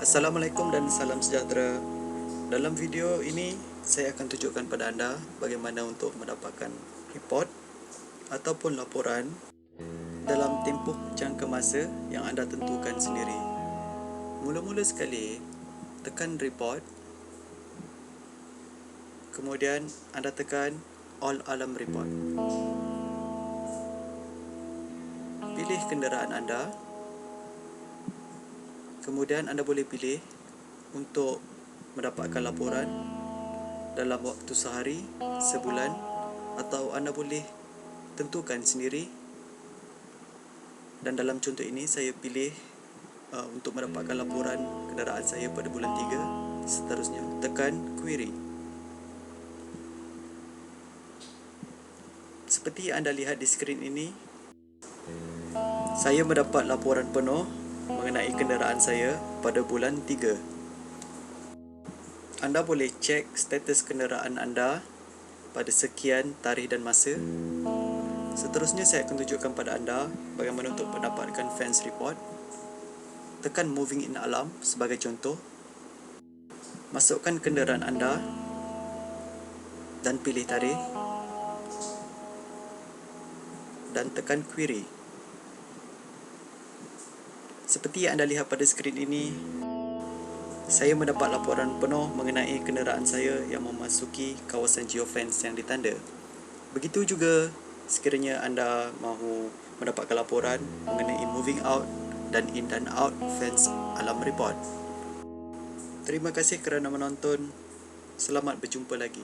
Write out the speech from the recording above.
Assalamualaikum dan salam sejahtera. Dalam video ini saya akan tunjukkan pada anda bagaimana untuk mendapatkan report ataupun laporan dalam tempoh jangka masa yang anda tentukan sendiri. Mula-mula sekali tekan report kemudian anda tekan all alarm report. Pilih kenderaan anda Kemudian anda boleh pilih untuk mendapatkan laporan dalam waktu sehari, sebulan atau anda boleh tentukan sendiri. Dan dalam contoh ini saya pilih uh, untuk mendapatkan laporan kenderaan saya pada bulan 3. Seterusnya tekan query. Seperti anda lihat di skrin ini, saya mendapat laporan penuh mengenai kenderaan saya pada bulan 3. Anda boleh cek status kenderaan anda pada sekian tarikh dan masa. Seterusnya saya akan tunjukkan pada anda bagaimana untuk mendapatkan fence report. Tekan moving in alarm sebagai contoh. Masukkan kenderaan anda dan pilih tarikh dan tekan query. Seperti yang anda lihat pada skrin ini, saya mendapat laporan penuh mengenai kenderaan saya yang memasuki kawasan geofence yang ditanda. Begitu juga sekiranya anda mahu mendapatkan laporan mengenai moving out dan in dan out fence alarm report. Terima kasih kerana menonton. Selamat berjumpa lagi.